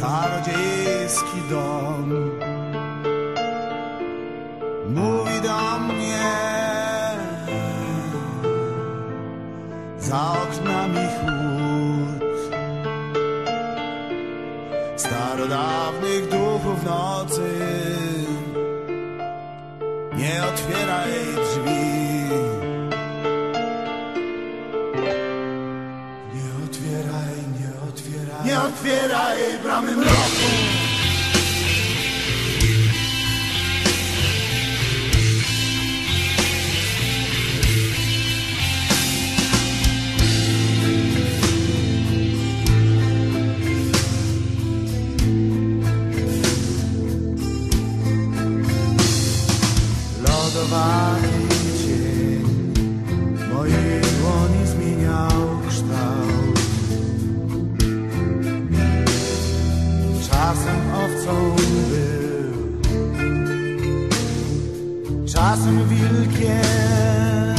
Czarodziejski dom mówi do mnie za oknami chłód starodawnych duchów nocy. Nie otwieraj drzwi. Nie otwieraj bramy mroku. Czasem owcą był, czasem wilkiem.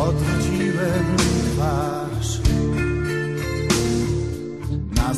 Odwróciłem twarz na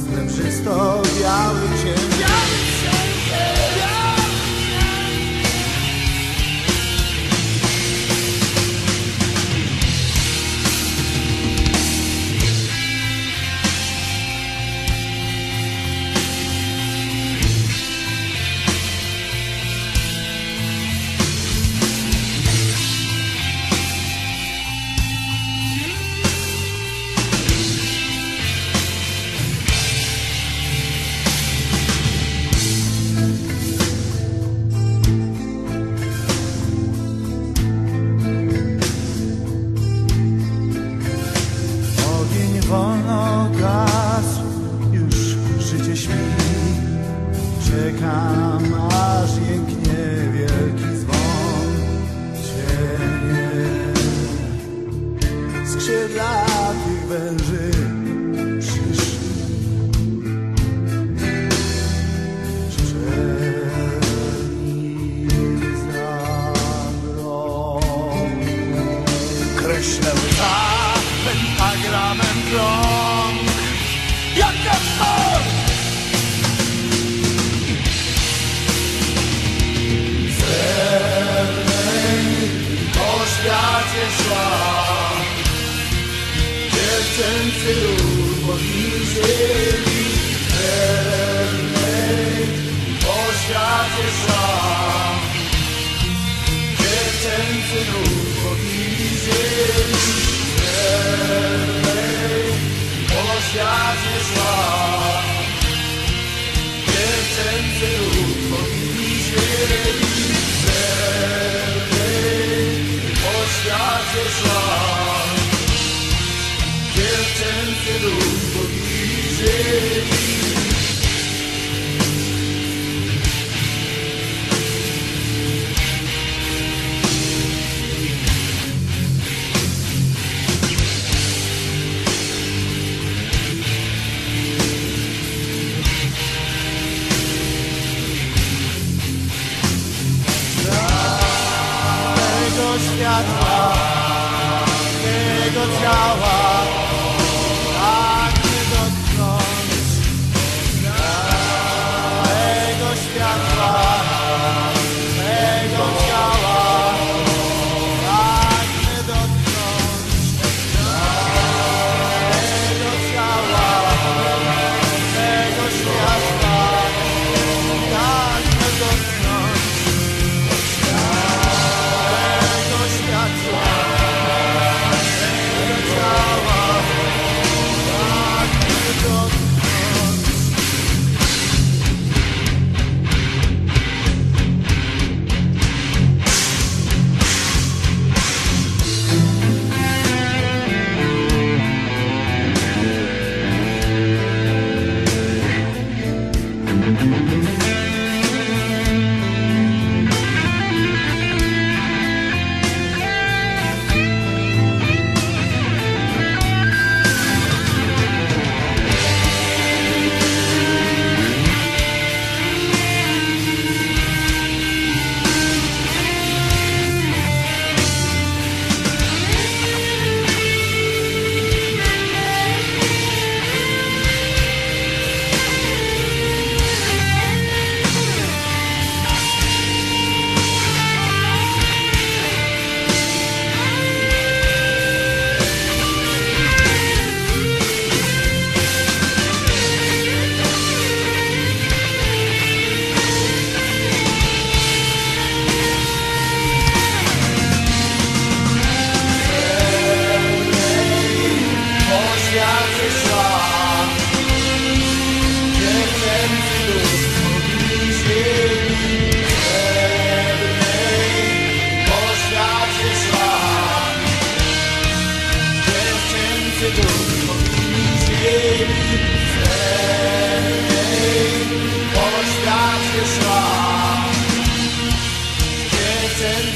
Czekam, aż jęknie wielki dzwon. Cienie skrzydlatych węży Give ten Guilt and fiddle.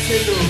potatoes.